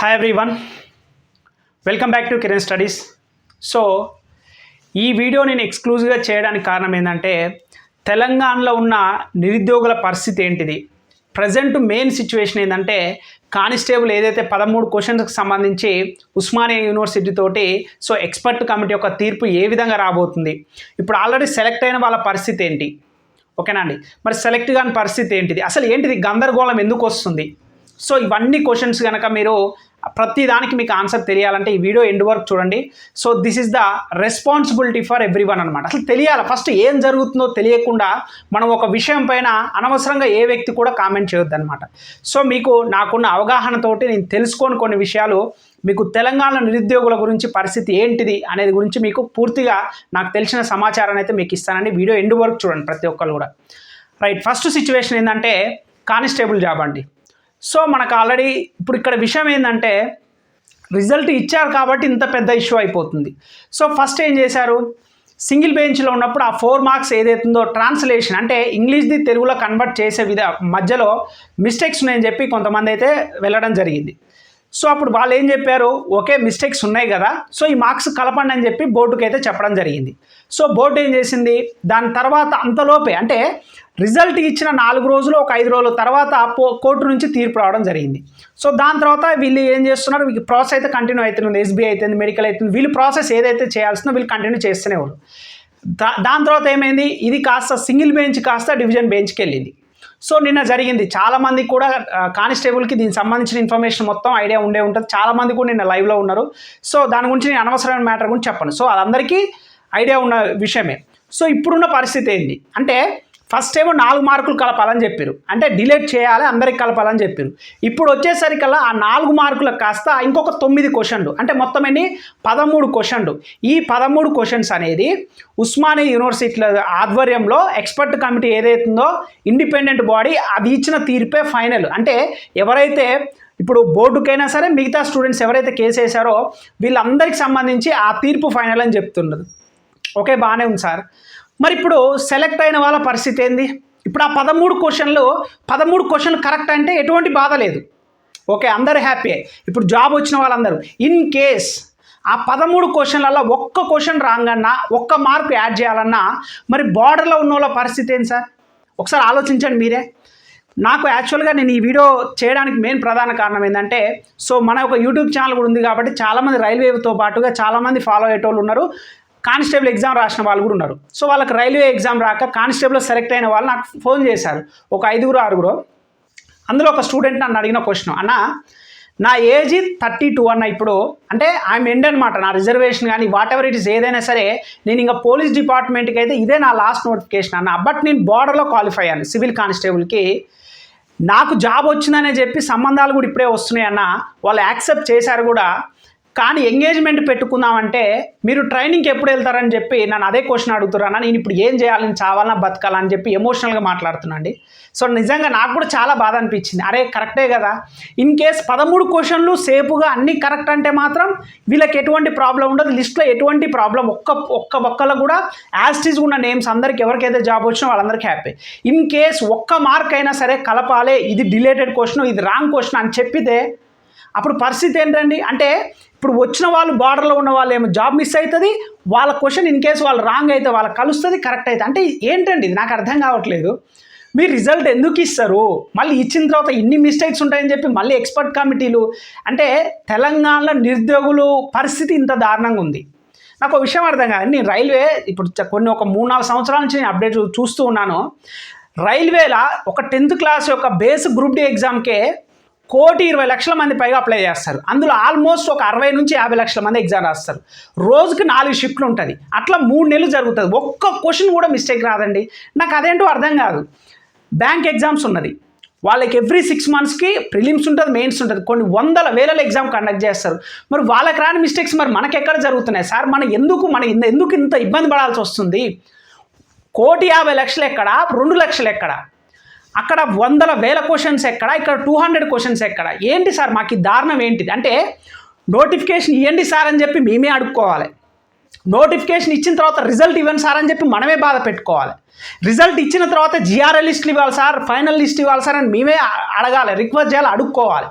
Hi everyone welcome back to Kiran studies so ఈ video నేను ఎక్స్క్లూజివ్గా చేయడానికి కారణం ఏంటంటే తెలంగాణలో ఉన్న నిరుద్యోగుల పరిస్థితి ఏంటిది? ప్రజెంట్ మెయిన్ సిచ్యువేషన్ ఏంటంటే కానిస్టేబుల్ ఏదైతే పదమూడు క్వశ్చన్స్కి సంబంధించి ఉస్మానియా యూనివర్సిటీ తోటి సో ఎక్స్పర్ట్ కమిటీ యొక్క తీర్పు ఏ విధంగా రాబోతుంది? ఇప్పుడు ఆల్రెడీ సెలెక్ట్ అయిన వాళ్ళ పరిస్థితి ఏంటి? ఓకేనా అండి? మరి సెలెక్ట్ కాని పరిస్థితి ఏంటిది? అసలు ఏంటిది? గందరగోళం ఎందుకు వస్తుంది? సో ఇవన్నీ క్వశ్చన్స్ కనుక మీరు ప్రతి దానికి మీకు ఆన్సర్ తెలియాలంటే ఈ వీడియో ఎండ్ వరకు చూడండి. So this is the responsibility for everyone అనమాట అసలు తెలియాలి? ఫస్ట్ ఏం జరుగుతుందో తెలియకుండా మనం ఒక విషయం పైన అనవసరంగా ఏ వ్యక్తి కూడా కామెంట్ చేయొద్దు అనమాట సో మీకు నాకున్న అవగాహనతోటి నేను తెలుసుకొని కొన్ని విషయాలు మీకు తెలంగాణ నిరుద్యోగుల గురించి పరిస్థితి ఏంటిది అనేది గురించి మీకు పూర్తిగా నాకు తెలిసిన సమాచారాన్ని అయితే మీకు ఇస్తానండి. వీడియో ఎండ్ వరకు చూడండి ప్రతి ఒక్కరు కూడా. రైట్ ఫస్ట్ సిచ్యువేషన్ ఏంటంటే కానిస్టేబుల్ జాబ్ అండి. సో మనకు ఆల్రెడీ ఇప్పుడు ఇక్కడ విషయం ఏంటంటే రిజల్ట్ ఇచ్చారు కాబట్టి ఇంత పెద్ద ఇష్యూ అయిపోతుంది. సో ఫస్ట్ ఏం చేశారు? సింగిల్ బెంచ్లో ఉన్నప్పుడు ఆ ఫోర్ మార్క్స్ ఏదైతుందో ట్రాన్స్లేషన్ అంటే ఇంగ్లీష్ది తెలుగులో కన్వర్ట్ చేసే విధ మధ్యలో మిస్టేక్స్ ఉన్నాయని చెప్పి కొంతమంది అయితే వెళ్ళడం జరిగింది. సో అప్పుడు వాళ్ళు ఏం చెప్పారు? ఓకే మిస్టేక్స్ ఉన్నాయి కదా సో ఈ మార్క్స్ కలపండి అని చెప్పి బోర్డుకి అయితే చెప్పడం జరిగింది. సో బోర్డు ఏం చేసింది? దాని తర్వాత అంతలోపే అంటే రిజల్ట్ ఇచ్చిన నాలుగు రోజులు ఒక ఐదు రోజుల తర్వాత కోర్టు నుంచి తీర్పు రావడం జరిగింది. సో దాని తర్వాత వీళ్ళు ఏం చేస్తున్నారు? వీళ్ళకి ప్రాసెస్ అయితే కంటిన్యూ అవుతుంది ఎస్బీఐ అవుతుంది మెడికల్ అవుతుంది. వీళ్ళు ప్రాసెస్ ఏదైతే చేయాల్సిందో వీళ్ళు కంటిన్యూ చేస్తూనే వారు దా దాని తర్వాత ఏమైంది? ఇది కాస్త సింగిల్ బెంచ్ కాస్త డివిజన్ బెంచ్కి వెళ్ళింది. సో నిన్న జరిగింది. చాలామంది కూడా కానిస్టేబుల్కి దీనికి సంబంధించిన ఇన్ఫర్మేషన్ మొత్తం ఐడియా ఉండే ఉంటుంది. చాలామంది కూడా నిన్న లైవ్లో ఉన్నారు. సో దాని గురించి నేను అనవసరమైన మ్యాటర్ గురించి చెప్పను. సో అదందరికీ ఐడియా ఉన్న విషయమే. సో ఇప్పుడున్న పరిస్థితి ఏంది అంటే ఫస్ట్ ఏమో నాలుగు మార్కులు కలపాలని చెప్పారు. అంటే డిలేట్ చేయాలి అందరికి కలపాలని చెప్పారు. ఇప్పుడు వచ్చేసరికల్లా ఆ నాలుగు మార్కులకు కాస్త ఇంకొక తొమ్మిది క్వశ్చన్లు. అంటే మొత్తం ఎన్ని? పదమూడు క్వశ్చన్లు. ఈ పదమూడు క్వశ్చన్స్ అనేది ఉస్మానియా యూనివర్సిటీల ఆధ్వర్యంలో ఎక్స్పర్ట్ కమిటీ ఏదైతుందో ఇండిపెండెంట్ బాడీ అది ఇచ్చిన తీర్పే ఫైనల్. అంటే ఎవరైతే ఇప్పుడు బోర్డుకైనా సరే మిగతా స్టూడెంట్స్ ఎవరైతే కేసు వేశారో వీళ్ళందరికీ సంబంధించి ఆ తీర్పు ఫైనల్ అని చెప్తుండదు ఓకే బాగానే ఉంది సార్. మరి ఇప్పుడు సెలెక్ట్ అయిన వాళ్ళ పరిస్థితి ఏంది? ఇప్పుడు ఆ పదమూడు క్వశ్చన్లు పదమూడు క్వశ్చన్లు కరెక్ట్ అంటే ఎటువంటి బాధ లేదు. ఓకే అందరు హ్యాపీ ఇప్పుడు జాబ్ వచ్చిన వాళ్ళందరూ ఇన్ కేస్ ఆ పదమూడు క్వశ్చన్లలో ఒక్క క్వశ్చన్ రాంగ్ ఒక్క మార్కు యాడ్ చేయాలన్నా మరి బార్డర్లో ఉన్న వాళ్ళ పరిస్థితి ఏంటి సార్? ఒకసారి ఆలోచించండి మీరే. నాకు యాక్చువల్గా నేను ఈ వీడియో చేయడానికి మెయిన్ ప్రధాన కారణం ఏంటంటే సో మన ఒక యూట్యూబ్ ఛానల్ కూడా ఉంది కాబట్టి చాలామంది రైల్వేతో పాటుగా చాలామంది ఫాలో అయ్యేటోళ్ళు ఉన్నారు. కానిస్టేబుల్ ఎగ్జామ్ రాసిన వాళ్ళు కూడా ఉన్నారు. సో వాళ్ళకి రైల్వే ఎగ్జామ్ రాక కానిస్టేబుల్ సెలెక్ట్ అయిన వాళ్ళు నాకు ఫోన్ చేశారు. ఒక ఐదుగురు ఆరుగురు. అందులో ఒక స్టూడెంట్ నన్ను అడిగిన క్వశ్చన్ అన్న నా ఏజ్ థర్టీ టూ అన్న ఇప్పుడు అంటే ఐఎమ్ ఎండ్ అనమాట నా రిజర్వేషన్ కానీ వాట్ ఎవర్ ఇట్ ఇస్ ఏదైనా సరే నేను ఇంకా పోలీస్ డిపార్ట్మెంట్కి అయితే ఇదే నా లాస్ట్ నోటిఫికేషన్ అన్న బట్ నేను బార్డర్లో క్వాలిఫై అయ్యాను సివిల్ కానిస్టేబుల్కి. నాకు జాబ్ వచ్చిందనే చెప్పి సంబంధాలు కూడా ఇప్పుడే వస్తున్నాయి అన్న వాళ్ళు యాక్సెప్ట్ చేశారు కూడా కానీ ఎంగేజ్మెంట్ పెట్టుకుందామంటే మీరు ట్రైనింగ్కి ఎప్పుడు వెళ్తారని చెప్పి నన్ను అదే క్వశ్చన్ అడుగుతున్నాను నేను ఇప్పుడు ఏం చేయాలని చావాలన్నా బతకాలని చెప్పి ఎమోషనల్గా మాట్లాడుతున్నాండి సో నిజంగా నాకు కూడా చాలా బాధ అనిపించింది. అరే కరెక్టే కదా. ఇన్ కేస్ పదమూడు క్వశ్చన్లు సేపుగా అన్నీ కరెక్ట్ అంటే మాత్రం వీళ్ళకి ఎటువంటి ప్రాబ్లం ఉండదు. లిస్ట్లో ఎటువంటి ప్రాబ్లం ఒక్క ఒక్క ఒక్కలో కూడా యాస్టీజ్ ఉన్న నేమ్స్ అందరికి ఎవరికైతే జాబ్ వచ్చినా వాళ్ళందరికీ హ్యాపీ ఇన్ కేస్ ఒక్క మార్క్ అయినా సరే కలపాలే. ఇది డిలేటెడ్ క్వశ్చన్ ఇది రాంగ్ క్వశ్చన్ అని చెప్పితే అప్పుడు పరిస్థితి ఏంటండి? అంటే ఇప్పుడు వచ్చిన వాళ్ళు బార్డర్లో ఉన్న వాళ్ళు ఏమో జాబ్ మిస్ అవుతుంది వాళ్ళ క్వశ్చన్ ఇన్ కేసు వాళ్ళు రాంగ్ అయితే వాళ్ళకి కలుస్తుంది కరెక్ట్ అయితే. అంటే ఏంటండి ఇది? నాకు అర్థం కావట్లేదు. మీరు రిజల్ట్ ఎందుకు ఇస్తారు? మళ్ళీ ఇచ్చిన తర్వాత ఇన్ని మిస్టేక్స్ ఉంటాయని చెప్పి మళ్ళీ ఎక్స్పర్ట్ కమిటీలు అంటే తెలంగాణలో నిరుద్యోగులు పరిస్థితి ఇంత దారుణంగా ఉంది. నాకు ఒక విషయం అర్థం కాదు. నేను రైల్వే ఇప్పుడు కొన్ని ఒక మూడు నాలుగు సంవత్సరాల నుంచి నేను అప్డేట్ చూస్తూ ఉన్నాను. రైల్వేలా ఒక టెన్త్ క్లాస్ యొక్క బేస్ గ్రూప్ డి ఎగ్జామ్కే కోటి ఇరవై లక్షల మంది పైగా అప్లై చేస్తారు. అందులో ఆల్మోస్ట్ ఒక అరవై నుంచి యాభై లక్షల మంది ఎగ్జామ్ రాస్తారు. రోజుకి నాలుగు షిఫ్ట్లు ఉంటుంది. అట్లా మూడు నెలలు జరుగుతుంది. ఒక్క క్వశ్చన్ కూడా మిస్టేక్ రాదండి. నాకు అదేంటో అర్థం కాదు. బ్యాంక్ ఎగ్జామ్స్ ఉన్నది. వాళ్ళకి ఎవ్రీ సిక్స్ మంత్స్కి ప్రిలిమ్స్ ఉంటుంది మెయిన్స్ ఉంటుంది. కొన్ని వందల వేల ఎగ్జామ్ కండక్ట్ చేస్తారు. మరి వాళ్ళకి రాని మిస్టేక్స్ మరి మనకి ఎక్కడ జరుగుతున్నాయి? సార్ మన ఎందుకు మన ఎందుకు ఇంత ఇబ్బంది పడాల్సి వస్తుంది? కోటి యాభై లక్షలు ఎక్కడ? రెండు లక్షలు ఎక్కడ? అక్కడ వందల వేల క్వశ్చన్స్ ఎక్కడ? ఇక్కడ టూ హండ్రెడ్ క్వశ్చన్స్ ఎక్కడ? ఏంటి సార్ మాకు ఈ దారుణం ఏంటిది? అంటే నోటిఫికేషన్ ఇవ్వండి సార్ అని చెప్పి మేమే అడుక్కోవాలి. నోటిఫికేషన్ ఇచ్చిన తర్వాత రిజల్ట్ ఇవ్వండి సార్ అని చెప్పి మనమే బాధ పెట్టుకోవాలి. రిజల్ట్ ఇచ్చిన తర్వాత జిఆర్ఎల్ లిస్టులు ఇవ్వాలి సార్ ఫైనల్ లిస్ట్ ఇవ్వాలి సార్ అని మేమే అడగాలి రిక్వెస్ట్ చేయాలి అడుక్కోవాలి.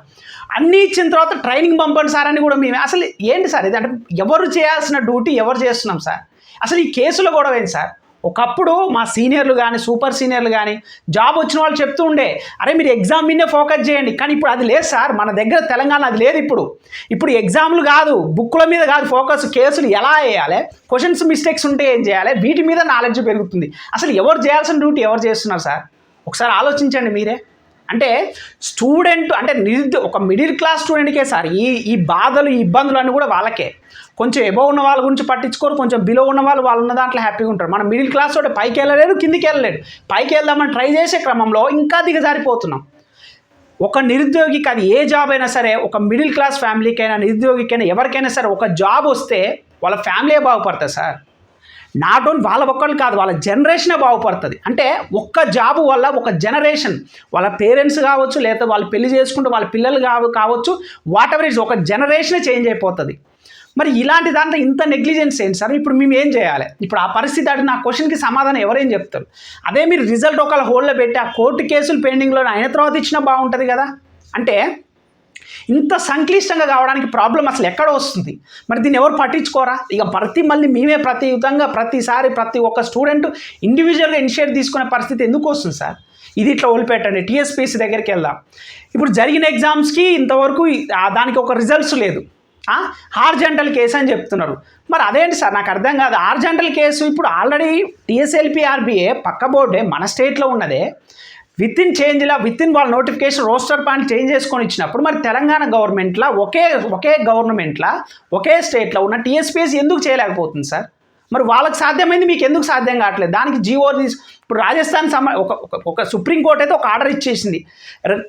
అన్నీ ఇచ్చిన తర్వాత ట్రైనింగ్ పంపండి సార్ అని కూడా మేమే. అసలు ఏంటి సార్ ఇది? అంటే ఎవరు చేయాల్సిన డ్యూటీ ఎవరు చేస్తున్నాం సార్? అసలు ఈ కేసులో గొడవ ఏంటి సార్? ఒకప్పుడు మా సీనియర్లు కానీ సూపర్ సీనియర్లు కానీ జాబ్ వచ్చిన వాళ్ళు చెప్తూ ఉండే అరే మీరు ఎగ్జామ్ మీదే ఫోకస్ చేయండి. కానీ ఇప్పుడు అది లేదు సార్ మన దగ్గర తెలంగాణ అది లేదు ఇప్పుడు. ఇప్పుడు ఎగ్జామ్లు కాదు బుక్కుల మీద కాదు ఫోకస్ కేసులు ఎలా వేయాలి? క్వశ్చన్స్ మిస్టేక్స్ ఉంటే ఏం చేయాలి? వీటి మీద నాలెడ్జ్ పెరుగుతుంది. అసలు ఎవరు చేయాల్సిన డ్యూటీ ఎవరు చేస్తున్నారు సార్? ఒకసారి ఆలోచించండి మీరే. అంటే స్టూడెంట్ అంటే నిరుద్యో ఒక మిడిల్ క్లాస్ స్టూడెంట్కే సార్ ఈ ఈ బాధలు ఈ ఇబ్బందులు అన్నీ కూడా వాళ్ళకే. కొంచెం ఎబో ఉన్న వాళ్ళ గురించి పట్టించుకోరు కొంచెం బిలో ఉన్న వాళ్ళు వాళ్ళు ఉన్న దాంట్లో హ్యాపీగా ఉంటారు. మనం మిడిల్ క్లాస్ తోటి పైకి వెళ్ళలేడు కిందికి వెళ్ళలేడు పైకి వెళ్దామని ట్రై చేసే క్రమంలో ఇంకా దిగజారిపోతున్నాం. ఒక నిరుద్యోగికి అది ఏ జాబ్ అయినా సరే ఒక మిడిల్ క్లాస్ ఫ్యామిలీకైనా నిరుద్యోగికైనా ఎవరికైనా సరే ఒక జాబ్ వస్తే వాళ్ళ ఫ్యామిలీయే బాగుపడతారు సార్? నాట్ ఓన్లీ వాళ్ళ ఒక్కళ్ళు కాదు వాళ్ళ జనరేషనే బాగుపడుతుంది. అంటే ఒక్క జాబు వల్ల ఒక జనరేషన్ వాళ్ళ పేరెంట్స్ కావచ్చు లేదా వాళ్ళు పెళ్ళి చేసుకుంటే వాళ్ళ పిల్లలు కావచ్చు వాట్ ఎవర్ ఇట్స్ ఒక జనరేషనే చేంజ్ అయిపోతుంది. మరి ఇలాంటి దాంట్లో ఇంత నెగ్లిజెన్స్ ఏంటి సార్? ఇప్పుడు మేము ఏం చేయాలి? ఇప్పుడు ఆ పరిస్థితి అంటే నా క్వశ్చన్కి సమాధానం ఎవరేం చెప్తారు? అదే మీరు రిజల్ట్ ఒకవేళ హోల్డ్లో పెట్టి ఆ కోర్టు కేసులు పెండింగ్లో అయిన తర్వాత ఇచ్చినా బాగుంటుంది కదా? అంటే ఇంత సంక్లిష్టంగా కావడానికి ప్రాబ్లం అసలు ఎక్కడ వస్తుంది? మరి దీన్ని ఎవరు పట్టించుకోరా? ఇక ప్రతి మళ్ళీ మేమే ప్రతి విధంగా ప్రతిసారి ప్రతి ఒక్క స్టూడెంట్ ఇండివిజువల్గా ఇనిషియేట్ తీసుకునే పరిస్థితి ఎందుకు వస్తుంది సార్? ఇది ఇట్లా వదిలిపెట్టండి. టీఎస్పీసీ దగ్గరికి వెళ్దాం. ఇప్పుడు జరిగిన ఎగ్జామ్స్కి ఇంతవరకు దానికి ఒక రిజల్ట్స్ లేదు. ఆర్జెంటల్ కేసు అని చెప్తున్నారు. మరి అదేంటి సార్? నాకు అర్థం కాదు. ఆర్జెంటల్ కేసు ఇప్పుడు ఆల్రెడీ టీఎస్ఎల్పి ఆర్బీఏ పక్క బోర్డే మన స్టేట్లో ఉన్నదే. విత్ ఇన్ చేంజ్లా విత్ ఇన్ వాళ్ళ నోటిఫికేషన్ రోస్టర్ పాయింట్ చేంజ్ చేసుకొని ఇచ్చినప్పుడు మరి తెలంగాణ గవర్నమెంట్లో ఒకే ఒకే గవర్నమెంట్లో ఒకే స్టేట్లో ఉన్న టీఎస్పీఎస్ ఎందుకు చేయలేకపోతుంది సార్? మరి వాళ్ళకి సాధ్యమైంది మీకు ఎందుకు సాధ్యం కావట్లేదు? దానికి జీవో తీసు ఇప్పుడు రాజస్థాన్ సమ ఒక ఒక- ఒక సుప్రీంకోర్టు అయితే ఒక ఆర్డర్ ఇచ్చేసింది.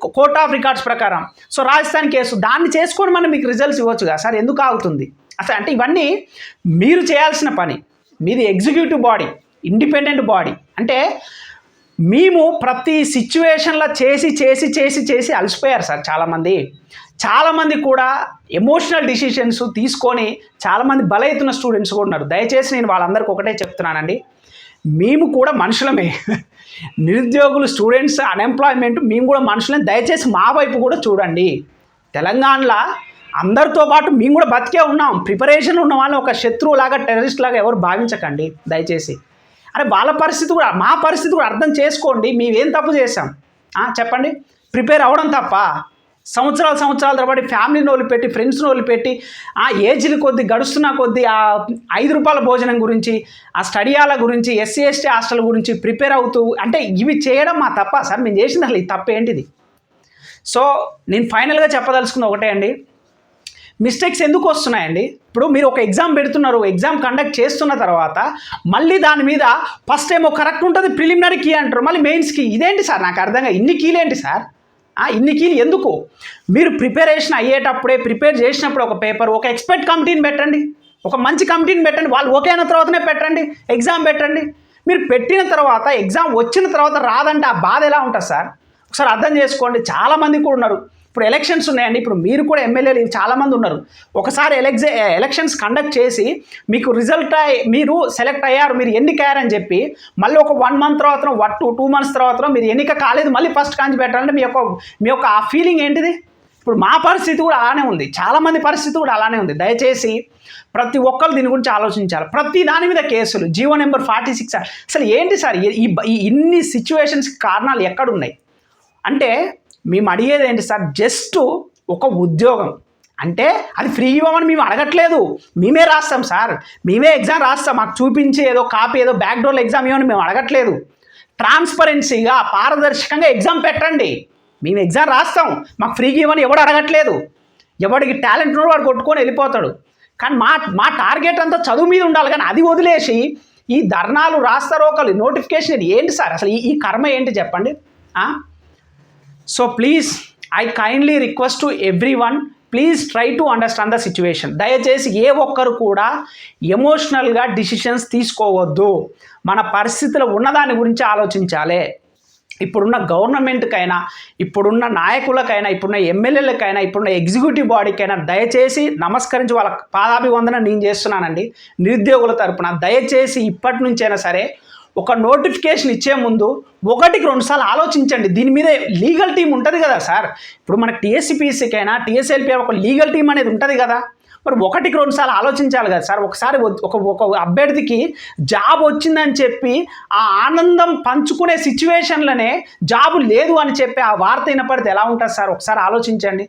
కోర్ట్ ఆఫ్ రికార్డ్స్ ప్రకారం. సో రాజస్థాన్ కేసు దాన్ని చేసుకొని మనం మీకు రిజల్ట్స్ ఇవ్వచ్చు కదా సార్ ఎందుకు ఆగుతుంది? అసలు అంటే ఇవన్నీ మీరు చేయాల్సిన పని. మీది ఎగ్జిక్యూటివ్ బాడీ ఇండిపెండెంట్ బాడీ. అంటే మేము ప్రతి సిచ్యువేషన్లో చేసి చేసి చేసి చేసి అలసిపోయారు సార్ చాలామంది. చాలామంది కూడా ఎమోషనల్ డిసిషన్స్ తీసుకొని చాలామంది బలవుతున్న స్టూడెంట్స్ కూడా ఉన్నారు. దయచేసి నేను వాళ్ళందరికీ ఒకటే చెప్తున్నానండి. మేము కూడా మనుషులమే. నిరుద్యోగులు స్టూడెంట్స్ అన్ఎంప్లాయ్మెంట్ మేము కూడా మనుషులమే. దయచేసి మా వైపు కూడా చూడండి. తెలంగాణలో అందరితో పాటు మేము కూడా బతికే ఉన్నాం. ప్రిపరేషన్ ఉన్న వాళ్ళని ఒక శత్రువులాగా టెర్రరిస్ట్ లాగా ఎవరు భావించకండి. దయచేసి. అరే వాళ్ళ పరిస్థితి కూడా మా పరిస్థితి కూడా అర్థం చేసుకోండి మేమేం తప్పు చేసాం చెప్పండి. ప్రిపేర్ అవ్వడం తప్ప సంవత్సరాల సంవత్సరాల తరబడి ఫ్యామిలీని వదిలిపెట్టి ఫ్రెండ్స్ని వదిలిపెట్టి ఆ ఏజ్లు కొద్ది గడుస్తున్న కొద్దీ ఆ ఐదు రూపాయల భోజనం గురించి ఆ స్టడీయాల గురించి ఎస్సీ ఎస్టీ హాస్టల్ గురించి ప్రిపేర్ అవుతూ అంటే ఇవి చేయడం మా తప్ప సార్ మేము చేసింది అసలు ఈ తప్ప ఏంటిది సో నేను ఫైనల్గా చెప్పదలుచుకుంది ఒకటే అండి. మిస్టేక్స్ ఎందుకు వస్తున్నాయండి? ఇప్పుడు మీరు ఒక ఎగ్జామ్ పెడుతున్నారు ఎగ్జామ్ కండక్ట్ చేస్తున్న తర్వాత మళ్ళీ దాని మీద ఫస్ట్ ఏమో కరెక్ట్ ఉంటుంది ప్రిలిమినరీ కీ అంటారు మళ్ళీ మెయిన్స్ కీ. ఇదేంటి సార్? నాకు అర్థంగా ఇన్ని కీలు ఏంటి సార్? ఇన్ని కీలు ఎందుకు? మీరు ప్రిపరేషన్ అయ్యేటప్పుడే ప్రిపేర్ చేసినప్పుడు ఒక పేపర్ ఒక ఎక్స్పర్ట్ కమిటీని పెట్టండి. ఒక మంచి కమిటీని పెట్టండి. వాళ్ళు ఓకే అయిన తర్వాతనే పెట్టండి ఎగ్జామ్ పెట్టండి. మీరు పెట్టిన తర్వాత ఎగ్జామ్ వచ్చిన తర్వాత రాదంటే ఆ బాధ ఎలా ఉంటుంది సార్? ఒకసారి అర్థం చేసుకోండి. చాలామంది కూడా ఉన్నారు. ఇప్పుడు ఎలక్షన్స్ ఉన్నాయండి. ఇప్పుడు మీరు కూడా ఎమ్మెల్యేలు చాలామంది ఉన్నారు. ఒకసారి ఎలక్జే ఎలక్షన్స్ కండక్ట్ చేసి మీకు రిజల్ట్ అయ్యి మీరు సెలెక్ట్ అయ్యారు మీరు ఎన్నికయ్యారని చెప్పి మళ్ళీ ఒక వన్ మంత్ తర్వాత వన్ టూ టూ మంత్స్ తర్వాత మీరు ఎన్నిక కాలేదు మళ్ళీ ఫస్ట్ కాంచి పెట్టాలంటే మీ యొక్క మీ యొక్క ఆ ఫీలింగ్ ఏంటిది? ఇప్పుడు మా పరిస్థితి కూడా అలానే ఉంది. చాలామంది పరిస్థితి కూడా అలానే ఉంది. దయచేసి ప్రతి ఒక్కరు దీని గురించి ఆలోచించాలి. ప్రతి దాని మీద కేసులు. జీవో నెంబర్ ఫార్టీ సిక్స్ అసలు ఏంటి సార్? ఈ- ఈ ఇన్ని సిచ్యువేషన్స్ కారణాలు ఎక్కడున్నాయి? అంటే మేము అడిగేది ఏంటి సార్? జస్ట్ ఒక ఉద్యోగం. అంటే అది ఫ్రీ ఇవ్వమని మేము అడగట్లేదు. మేమే రాస్తాం సార్. మేమే ఎగ్జామ్ రాస్తాం. మాకు చూపించి ఏదో కాపీ ఏదో బ్యాక్డోర్ ఎగ్జామ్ ఇవ్వమని మేము అడగట్లేదు. ట్రాన్స్పరెన్సీగా పారదర్శకంగా ఎగ్జామ్ పెట్టండి. మేము ఎగ్జామ్ రాస్తాం. మాకు ఫ్రీగా ఇవ్వని ఎవడు అడగట్లేదు. ఎవడికి టాలెంట్ ఉన్నాడు వాడు కొట్టుకొని వెళ్ళిపోతాడు. కానీ మా మా టార్గెట్ అంతా చదువు మీద ఉండాలి. కానీ అది వదిలేసి ఈ ధర్నాలు రాస్తారోకలు నోటిఫికేషన్ ఏంటి సార్? అసలు ఈ కర్మ ఏంటి చెప్పండి? So please I kindly request to everyone please try to understand the situation దయచేసి ఏ ఒక్కరు కూడా ఎమోషనల్గా డిసిషన్స్ తీసుకోవద్దు. మన పరిస్థితులు ఉన్నదాని గురించి ఆలోచించాలి. ఇప్పుడున్న గవర్నమెంట్కైనా ఇప్పుడున్న నాయకులకైనా ఇప్పుడున్న ఎమ్మెల్యేలకైనా ఇప్పుడున్న ఎగ్జిక్యూటివ్ బాడీకైనా దయచేసి నమస్కరించి వాళ్ళ పాదాభివందన నేను చేస్తున్నానండి. నిరుద్యోగుల తరపున దయచేసి ఇప్పటి నుంచైనా సరే ఒక నోటిఫికేషన్ ఇచ్చే ముందు ఒకటికి రెండుసార్లు ఆలోచించండి. దీని మీద లీగల్ టీం ఉంటుంది కదా సార్? ఇప్పుడు మనకి టీఎస్సీపీసీకైనా టీఎస్ఎల్పీ ఒక లీగల్ టీం అనేది ఉంటుంది కదా? మరి ఒకటికి రెండు సార్లు ఆలోచించాలి కదా సార్? ఒకసారి ఒక ఒక అభ్యర్థికి జాబ్ వచ్చిందని చెప్పి ఆ ఆనందం పంచుకునే సిచ్యువేషన్లనే జాబ్ లేదు అని చెప్పి ఆ వార్త వినపడితే ఎలా ఉంటుంది సార్? ఒకసారి ఆలోచించండి.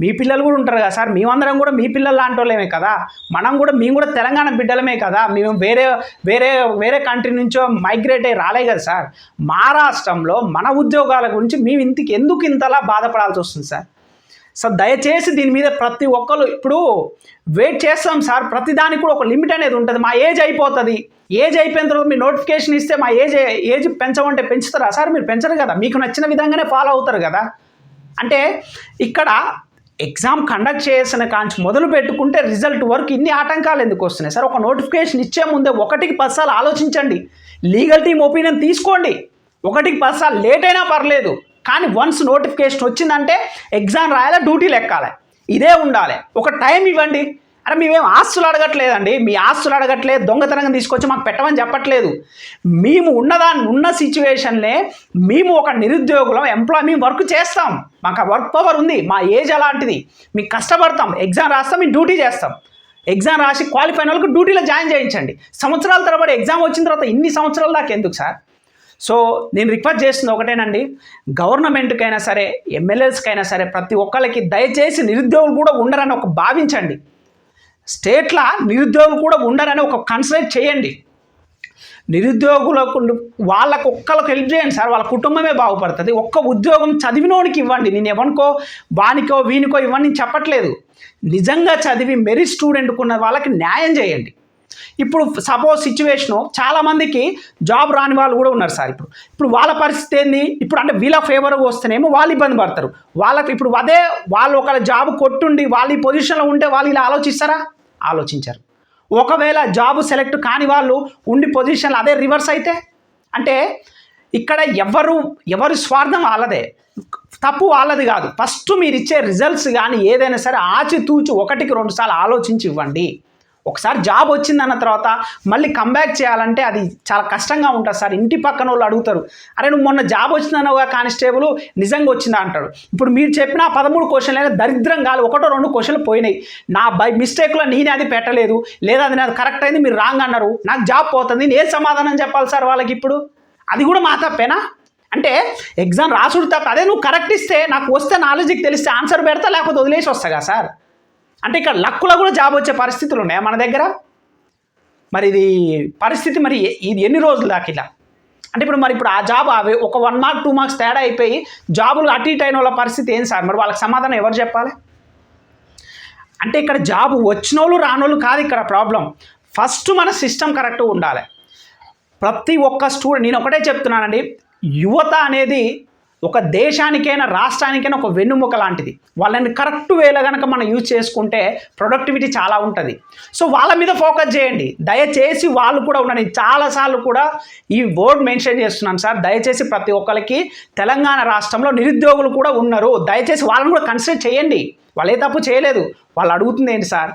మీ పిల్లలు కూడా ఉంటారు కదా సార్. మేమందరం కూడా మీ పిల్లలు లాంటి వాళ్ళమే కదా. మనం కూడా మేము కూడా తెలంగాణ బిడ్డలమే కదా. మేము వేరే వేరే వేరే కంట్రీ నుంచో మైగ్రేట్ అయ్యి రాలే కదా సార్. మా రాష్ట్రంలో మన ఉద్యోగాల గురించి మేము ఇంతకి ఎందుకు ఇంతలా బాధపడాల్సి వస్తుంది సార్? సో దయచేసి దీని మీద ప్రతి ఒక్కరు ఇప్పుడు వెయిట్ చేస్తాం సార్. ప్రతి దానికి కూడా ఒక లిమిట్ అనేది ఉంటుంది. మా ఏజ్ అయిపోతుంది. ఏజ్ అయిపోయిన తర్వాత మీరు నోటిఫికేషన్ ఇస్తే మా ఏజ్ ఏజ్ పెంచమంటే పెంచుతారా సార్? మీరు పెంచరు కదా. మీకు నచ్చిన విధంగానే ఫాలో అవుతారు కదా. అంటే ఇక్కడ ఎగ్జామ్ కండక్ట్ చేసిన కాంచి మొదలు పెట్టుకుంటే రిజల్ట్ వరకు ఇన్ని ఆటంకాలు ఎందుకు వస్తున్నాయి? సార్ ఒక నోటిఫికేషన్ ఇచ్చే ముందే ఒకటికి పదిసార్లు ఆలోచించండి. లీగల్ టీమ్ ఒపీనియన్ తీసుకోండి. ఒకటికి పదిసార్లు లేట్ అయినా పర్లేదు. కానీ వన్స్ నోటిఫికేషన్ వచ్చిందంటే ఎగ్జామ్ రాయాలి డ్యూటీలు ఎక్కాలి ఇదే ఉండాలి. ఒక టైం ఇవ్వండి. అరే మేమేం ఆస్తులు అడగట్లేదండి. మీ ఆస్తులు అడగట్లేదు దొంగతనంగా తీసుకొచ్చి మాకు పెట్టమని చెప్పట్లేదు. మేము ఉన్నదాన్ని ఉన్న సిచ్యువేషన్లే మేము ఒక నిరుద్యోగులం ఎంప్లాయ్ మేము వర్క్ చేస్తాం. మాకు ఆ వర్క్ పవర్ ఉంది మా ఏజ్ అలాంటిది. మీకు కష్టపడతాం ఎగ్జామ్ రాస్తాం మేము డ్యూటీ చేస్తాం. ఎగ్జామ్ రాసి క్వాలిఫైన వాళ్ళకి డ్యూటీలో జాయిన్ చేయించండి. సంవత్సరాల తరబడి ఎగ్జామ్ వచ్చిన తర్వాత ఇన్ని సంవత్సరాల దాకా ఎందుకు సార్? సో నేను రిక్వెస్ట్ చేస్తుంది ఒకటేనండి. గవర్నమెంట్కైనా సరే ఎమ్మెల్యేస్కైనా సరే ప్రతి ఒక్కరికి దయచేసి నిరుద్యోగులు కూడా ఉండరని ఒక భావించండి. స్టేట్ల నిరుద్యోగులు కూడా ఉండరని ఒక కన్సిడర్ చేయండి. నిరుద్యోగులకు వాళ్ళకు ఒక్కరికి హెల్ప్ చేయండి సార్. వాళ్ళ కుటుంబమే బాగుపడుతుంది. ఒక్క ఉద్యోగం చదివినోడికి ఇవ్వండి. నేను ఎవనికో వానికో వీనికో ఇవ్వండి నేను చెప్పట్లేదు. నిజంగా చదివి మెరిట్ స్టూడెంట్కున్న వాళ్ళకి న్యాయం చేయండి. ఇప్పుడు సపోజ్ సిచ్యువేషను చాలామందికి జాబ్ రాని వాళ్ళు కూడా ఉన్నారు సార్ ఇప్పుడు. ఇప్పుడు వాళ్ళ పరిస్థితి ఏంది? ఇప్పుడు అంటే వీళ్ళ ఫేవర్గా వస్తేనేమో వాళ్ళు ఇబ్బంది పడతారు. వాళ్ళకి ఇప్పుడు అదే వాళ్ళు ఒక జాబ్ కొట్టుండి వాళ్ళు ఈ పొజిషన్లో ఉంటే వాళ్ళు ఇలా ఆలోచిస్తారా? ఆలోచించారు. ఒకవేళ జాబ్ సెలెక్ట్ కాని వాళ్ళు ఉండి పొజిషన్లో అదే రివర్స్ అయితే? అంటే ఇక్కడ ఎవరు ఎవరి స్వార్థం వాళ్ళదే. తప్పు వాళ్ళది కాదు. ఫస్ట్ మీరు ఇచ్చే రిజల్ట్స్ కానీ ఏదైనా సరే ఆచితూచి ఒకటికి రెండు సార్లు ఆలోచించి ఇవ్వండి. ఒకసారి జాబ్ వచ్చిందన్న తర్వాత మళ్ళీ కంబ్యాక్ చేయాలంటే అది చాలా కష్టంగా ఉంటుంది సార్. ఇంటి పక్కన వాళ్ళు అడుగుతారు అరే నువ్వు మొన్న జాబ్ వచ్చిందన్నగా కానిస్టేబుల్ నిజంగా వచ్చిందా? అంటాడు. ఇప్పుడు మీరు చెప్పిన పదమూడు క్వశ్చన్లు అయినా దరిద్రం కాదు ఒకటో రెండు క్వశ్చన్లు పోయినాయి. నా బై మిస్టేక్లో నేనే అది పెట్టలేదు లేదా అది నాది కరెక్ట్ అయింది మీరు రాంగ్ అన్నారు. నాకు జాబ్ పోతుంది నేను ఏ సమాధానం చెప్పాలి సార్ వాళ్ళకి ఇప్పుడు? అది కూడా మా తప్పేనా? అంటే ఎగ్జామ్ రాసుడు తప్ప అదే నువ్వు కరెక్ట్ ఇస్తే నాకు వస్తే నాలెడ్జ్కి తెలిస్తే ఆన్సర్ పెడతా లేకపోతే వదిలేసి వస్తాగా సార్? అంటే ఇక్కడ లక్కులో కూడా జాబ్ వచ్చే పరిస్థితులు ఉన్నాయా మన దగ్గర? మరి ఇది పరిస్థితి మరి ఇది ఎన్ని రోజులు దాకా ఇలా? అంటే ఇప్పుడు మరి ఇప్పుడు ఆ జాబ్ అవి ఒక వన్ మార్క్ టూ మార్క్స్ తేడా అయిపోయి జాబులు అటు ఇటు అయిన వాళ్ళ పరిస్థితి ఏం సార్? మరి వాళ్ళకి సమాధానం ఎవరు చెప్పాలి? అంటే ఇక్కడ జాబ్ వచ్చిన వాళ్ళు రానోళ్ళు కాదు ఇక్కడ ప్రాబ్లం. ఫస్ట్ మన సిస్టమ్ కరెక్ట్గా ఉండాలి. ప్రతి ఒక్క స్టూడెంట్ నేను ఒకటే చెప్తున్నానండి యువత అనేది ఒక దేశానికైనా రాష్ట్రానికైనా ఒక వెన్నుముక లాంటిది. వాళ్ళని కరెక్ట్ వేలో కనుక మనం యూజ్ చేసుకుంటే ప్రొడక్టివిటీ చాలా ఉంటుంది. సో వాళ్ళ మీద ఫోకస్ చేయండి. దయచేసి వాళ్ళు కూడా ఉండండి. చాలాసార్లు కూడా ఈ బోర్డు మెన్షన్ చేస్తున్నాను సార్. దయచేసి ప్రతి ఒక్కరికి తెలంగాణ రాష్ట్రంలో నిరుద్యోగులు కూడా ఉన్నారు. దయచేసి వాళ్ళని కూడా కన్సిడర్ చేయండి. వాళ్ళు ఏ తప్పు చేయలేదు. వాళ్ళు అడుగుతుంది ఏంటి సార్?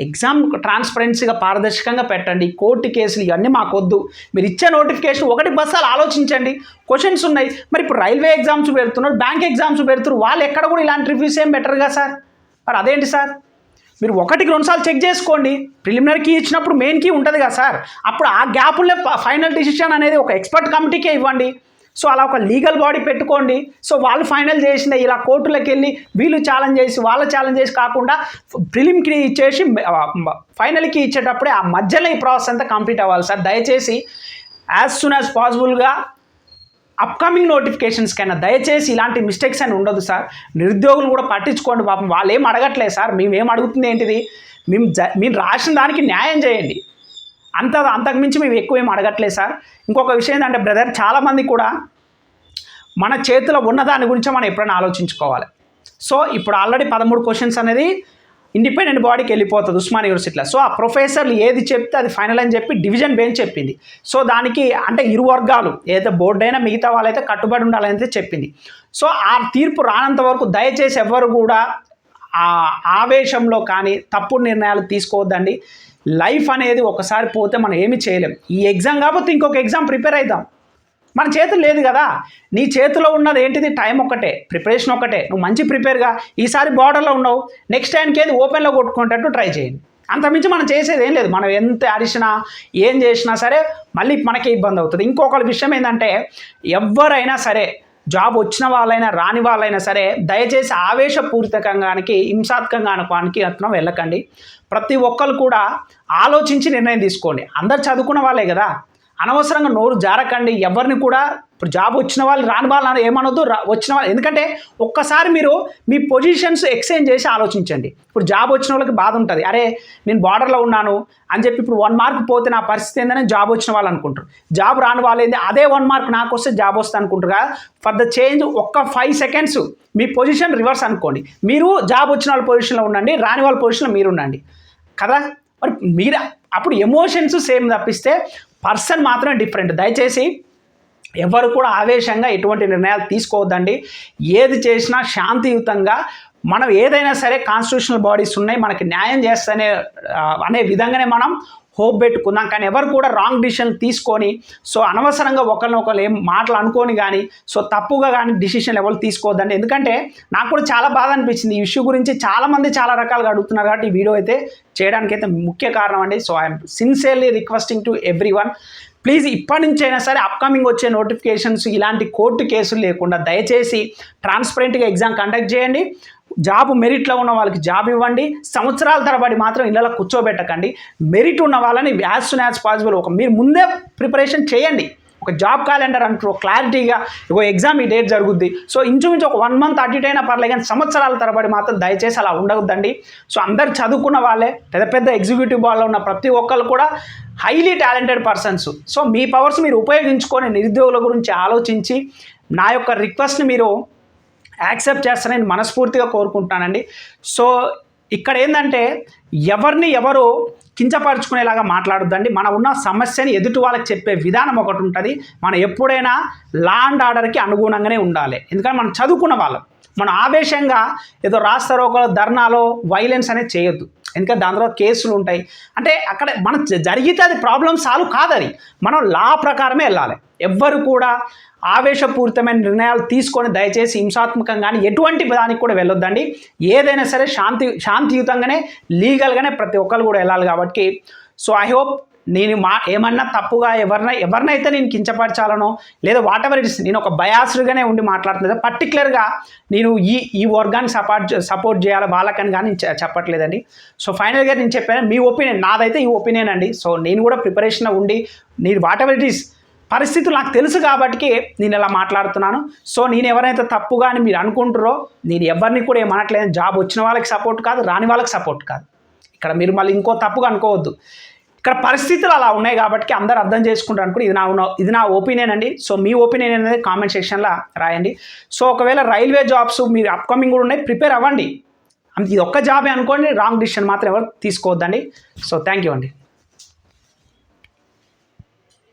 ఎగ్జామ్ ట్రాన్స్పరెన్సీగా పారదర్శకంగా పెట్టండి. కోర్టు కేసులు ఇవన్నీ మాకు వద్దు మీరు ఇచ్చే నోటిఫికేషన్ ఒకటి బస్సాలు ఆలోచించండి. క్వశ్చన్స్ ఉన్నాయి. మరి ఇప్పుడు రైల్వే ఎగ్జామ్స్ పెడుతున్నారు బ్యాంక్ ఎగ్జామ్స్ పెడుతున్నారు. వాళ్ళు ఎక్కడ కూడా ఇలాంటి రివ్యూస్ ఏం బెటర్గా సార్? మరి అదేంటి సార్? మీరు ఒకటికి రెండుసార్లు చెక్ చేసుకోండి. ప్రిలిమినరీ కీ ఇచ్చినప్పుడు మెయిన్ కీ ఉంటుంది కదా సార్. అప్పుడు ఆ గ్యాప్లే ఫైనల్ డిసిషన్ అనేది ఒక ఎక్స్పర్ట్ కమిటీకే ఇవ్వండి. సో అలా ఒక లీగల్ బాడీ పెట్టుకోండి. సో వాళ్ళు ఫైనల్ చేసిన ఇలా కోర్టులకు వెళ్ళి వీళ్ళు ఛాలెంజ్ చేసి వాళ్ళ ఛాలెంజ్ చేసి కాకుండా ప్రిలిమ్కి ఇచ్చేసి ఫైనల్కి ఇచ్చేటప్పుడే ఆ మధ్యలో ఈ ప్రాసెస్ అంతా కంప్లీట్ అవ్వాలి సార్. దయచేసి యాజ్ సూన్ యాజ్ పాసిబుల్గా అప్కమింగ్ నోటిఫికేషన్స్ కైనా దయచేసి ఇలాంటి మిస్టేక్స్ అని ఉండదు సార్. నిరుద్యోగులు కూడా పట్టించుకోండి. పాపం వాళ్ళు ఏం అడగట్లేదు సార్. మేము ఏం అడుగుతుంది ఏంటిది? మేము జ మీరు రాసిన దానికి న్యాయం చేయండి. అంత అంతకుమించి మేము ఎక్కువ ఏం అడగట్లేదు సార్. ఇంకొక విషయం ఏంటంటే బ్రదర్ చాలామంది కూడా మన చేతిలో ఉన్న దాని గురించి మనం ఎప్పుడైనా ఆలోచించుకోవాలి. సో ఇప్పుడు ఆల్రెడీ పదమూడు క్వశ్చన్స్ అనేది ఇండిపెండెంట్ బాడీకి వెళ్ళిపోతుంది ఉస్మాన్ యూనివర్సిటీలో. సో ఆ ప్రొఫెసర్లు ఏది చెప్తే అది ఫైనల్ అని చెప్పి డివిజన్ బెంచ్ చెప్పింది. సో దానికి అంటే ఇరు వర్గాలు ఏదైతే బోర్డు అయినా మిగతా వాళ్ళైతే కట్టుబడి ఉండాలని అయితే చెప్పింది. సో ఆ తీర్పు రానంత వరకు దయచేసి ఎవ్వరు కూడా ఆ ఆవేశంలో కానీ తప్పుడు నిర్ణయాలు తీసుకోవద్దండి. లైఫ్ అనేది ఒకసారి పోతే మనం ఏమి చేయలేం. ఈ ఎగ్జామ్ కాకపోతే ఇంకొక ఎగ్జామ్ ప్రిపేర్ అవుదాం మన చేతులు లేదు కదా. నీ చేతిలో ఉన్నది ఏంటిది? టైం ఒక్కటే ప్రిపరేషన్ ఒక్కటే నువ్వు మంచి ప్రిపేర్గా ఈసారి బార్డర్లో ఉండవు నెక్స్ట్ టైంకి ఏది ఓపెన్లో కొట్టుకునేటట్టు ట్రై చేయండి. అంతమించి మనం చేసేది ఏం లేదు. మనం ఎంత అరిచినా ఏం చేసినా సరే మళ్ళీ మనకే ఇబ్బంది అవుతుంది. ఇంకొక విషయం ఏంటంటే ఎవరైనా సరే జాబ్ వచ్చిన వాళ్ళైనా రాని వాళ్ళైనా సరే దయచేసి ఆవేశపూరితకంగానికి హింసాత్మకంగానికి అతను వెళ్ళకండి. ప్రతి ఒక్కరు కూడా ఆలోచించి నిర్ణయం తీసుకోండి. అందరు చదువుకున్న వాళ్ళే కదా. అనవసరంగా నోరు జారకండి. ఎవరిని కూడా ఇప్పుడు జాబ్ వచ్చిన వాళ్ళు రాని వాళ్ళు ఏమనొద్దు రా వచ్చిన వాళ్ళు. ఎందుకంటే ఒక్కసారి మీరు మీ పొజిషన్స్ ఎక్స్చేంజ్ చేసి ఆలోచించండి. ఇప్పుడు జాబ్ వచ్చిన వాళ్ళకి బాధ ఉంటుంది. అరే నేను బార్డర్లో ఉన్నాను అని చెప్పి ఇప్పుడు వన్ మార్క్ పోతే నా పరిస్థితి ఏందని జాబ్ వచ్చిన వాళ్ళు అనుకుంటారు. జాబ్ రాని వాళ్ళు ఏంది? అదే వన్ మార్క్ నాకు వస్తే జాబ్ వస్తే అనుకుంటారు కదా. ఫర్ ద చేంజ్ ఒక్క ఫైవ్ సెకండ్స్ మీ పొజిషన్ రివర్స్ అనుకోండి. మీరు జాబ్ వచ్చిన వాళ్ళ పొజిషన్లో ఉండండి రాని వాళ్ళ పొజిషన్లో మీరు ఉండండి. కదా? మరి మీరు అప్పుడు ఎమోషన్స్ సేమ్ తప్పిస్తే పర్సన్ మాత్రమే డిఫరెంట్ దయచేసి ఎవరు కూడా ఆవేశంగా ఎటువంటి నిర్ణయాలు తీసుకోవద్దండి. ఏది చేసినా శాంతియుతంగా మనం ఏదైనా సరే కాన్స్టిట్యూషనల్ బాడీస్ ఉన్నాయి మనకి న్యాయం చేస్తేనే అనే విధంగానే మనం హోప్ పెట్టుకుందాం. కానీ ఎవరు కూడా రాంగ్ డిసిషన్ తీసుకొని సో అనవసరంగా ఒకరినొకరు ఏం మాటలు అనుకొని కానీ సో తప్పుగా కానీ డిసిషన్ ఎవరు తీసుకోవద్దండి. ఎందుకంటే నాకు కూడా చాలా బాధ అనిపించింది. ఈ ఇష్యూ గురించి చాలామంది చాలా రకాలుగా అడుగుతున్నారు కాబట్టి ఈ వీడియో అయితే చేయడానికి అయితే ముఖ్య కారణం అండి. So I'm sincerely requesting to everyone please ఇప్పటి నుంచి అయినా సరే అప్కమింగ్ వచ్చే నోటిఫికేషన్స్ ఇలాంటి కోర్టు కేసులు లేకుండా దయచేసి ట్రాన్స్పరెంట్గా ఎగ్జామ్ కండక్ట్ చేయండి. జాబ్ మెరిట్లో ఉన్న వాళ్ళకి జాబ్ ఇవ్వండి. సంవత్సరాల తరబడి మాత్రం ఇళ్ళలో కూర్చోబెట్టకండి. మెరిట్ ఉన్న వాళ్ళని యాజ్ సున్ యాజ్ పాసిబుల్ ఒక మీరు ముందే ప్రిపరేషన్ చేయండి. ఒక జాబ్ క్యాలెండర్ అంటారు క్లారిటీగా ఇగో ఎగ్జామ్ ఈ డేట్ జరుగుద్ది. సో ఇంచుమించు ఒక వన్ మంత్ అటు అయినా పర్లేదు కానీ సంవత్సరాల తరబడి మాత్రం దయచేసి అలా ఉండవద్దండి సో అందరు చదువుకున్న వాళ్ళే పెద్ద పెద్ద ఎగ్జిక్యూటివ్ వాళ్ళు ఉన్న ప్రతి ఒక్కరు కూడా హైలీ టాలెంటెడ్ పర్సన్స్. సో మీ పవర్స్ మీరు ఉపయోగించుకొని నిరుద్యోగుల గురించి ఆలోచించి నా యొక్క రిక్వెస్ట్ని మీరు యాక్సెప్ట్ చేస్తానని మనస్ఫూర్తిగా కోరుకుంటున్నానండి. సో ఇక్కడ ఏంటంటే ఎవరిని ఎవరు కించపరుచుకునేలాగా మాట్లాడొద్దండి. మన ఉన్న సమస్యని ఎదుటి వాళ్ళకి చెప్పే విధానం ఒకటి ఉంటుంది మనం ఎప్పుడైనా లా అండ్ ఆర్డర్కి అనుగుణంగానే ఉండాలి. ఎందుకంటే మనం చదువుకున్న వాళ్ళం. మనం ఆవేశంగా ఏదో రాస్తారోకలు ధర్నాలో వైలెన్స్ అనేది చేయొద్దు. ఎందుకంటే దాని తర్వాత కేసులు ఉంటాయి. అంటే అక్కడ మనం జరిగితే అది ప్రాబ్లం సాల్వ్ కాదని మనం లా ప్రకారమే వెళ్ళాలి. ఎవ్వరు కూడా ఆవేశపూరితమైన నిర్ణయాలు తీసుకొని దయచేసి హింసాత్మకంగానే ఎటువంటి దానికి కూడా వెళ్ళొద్దండి. ఏదైనా సరే శాంతి శాంతియుతంగానే లీగల్గానే ప్రతి ఒక్కరు కూడా వెళ్ళాలి కాబట్టి. సో ఐ హోప్ నేను మా ఏమన్నా తప్పుగా ఎవరిన ఎవరినైతే నేను కించపరచాలనో లేదా వాట్ ఎవర్ ఇట్స్ నేను ఒక బయాస్డ్గానే ఉండి మాట్లాడుతుంది పర్టికులర్గా నేను ఈ ఈ వర్గాన్ని సపోర్ట్ సపోర్ట్ చేయాలి వాళ్ళకని కానీ చెప్పట్లేదండి. సో ఫైనల్గా నేను చెప్పాను మీ ఒపీనియన్ నాదైతే ఈ ఒపీనియన్ అండి. సో నేను కూడా ప్రిపరేషన్ ఉండి నేను వాట్ ఎవర్ ఇట్ ఈస్ పరిస్థితులు నాకు తెలుసు కాబట్టి నేను ఇలా మాట్లాడుతున్నాను. సో నేను ఎవరైతే తప్పుగా అని మీరు అనుకుంటారో నేను ఎవరిని కూడా ఏమనట్లేదు. జాబ్ వచ్చిన వాళ్ళకి సపోర్ట్ కాదు రాని వాళ్ళకి సపోర్ట్ కాదు. ఇక్కడ మీరు మళ్ళీ ఇంకో తప్పుగా అనుకోవద్దు. ఇక్కడ పరిస్థితులు అలా ఉన్నాయి కాబట్టి అందరూ అర్థం చేసుకుంటారు అనుకుని ఇది నా ఇది నా ఒపీనియన్ అండి. సో మీ ఒపీనియన్ అనేది కామెంట్ సెక్షన్లో రాయండి. సో ఒకవేళ రైల్వే జాబ్స్ మీరు అప్కమింగ్ కూడా ఉన్నాయి ప్రిపేర్ అవ్వండి. ఇది ఒక్క జాబే అనుకోండి రాంగ్ డిసిషన్ మాత్రం ఎవరు తీసుకోవద్దండి. సో థ్యాంక్ యూ అండి.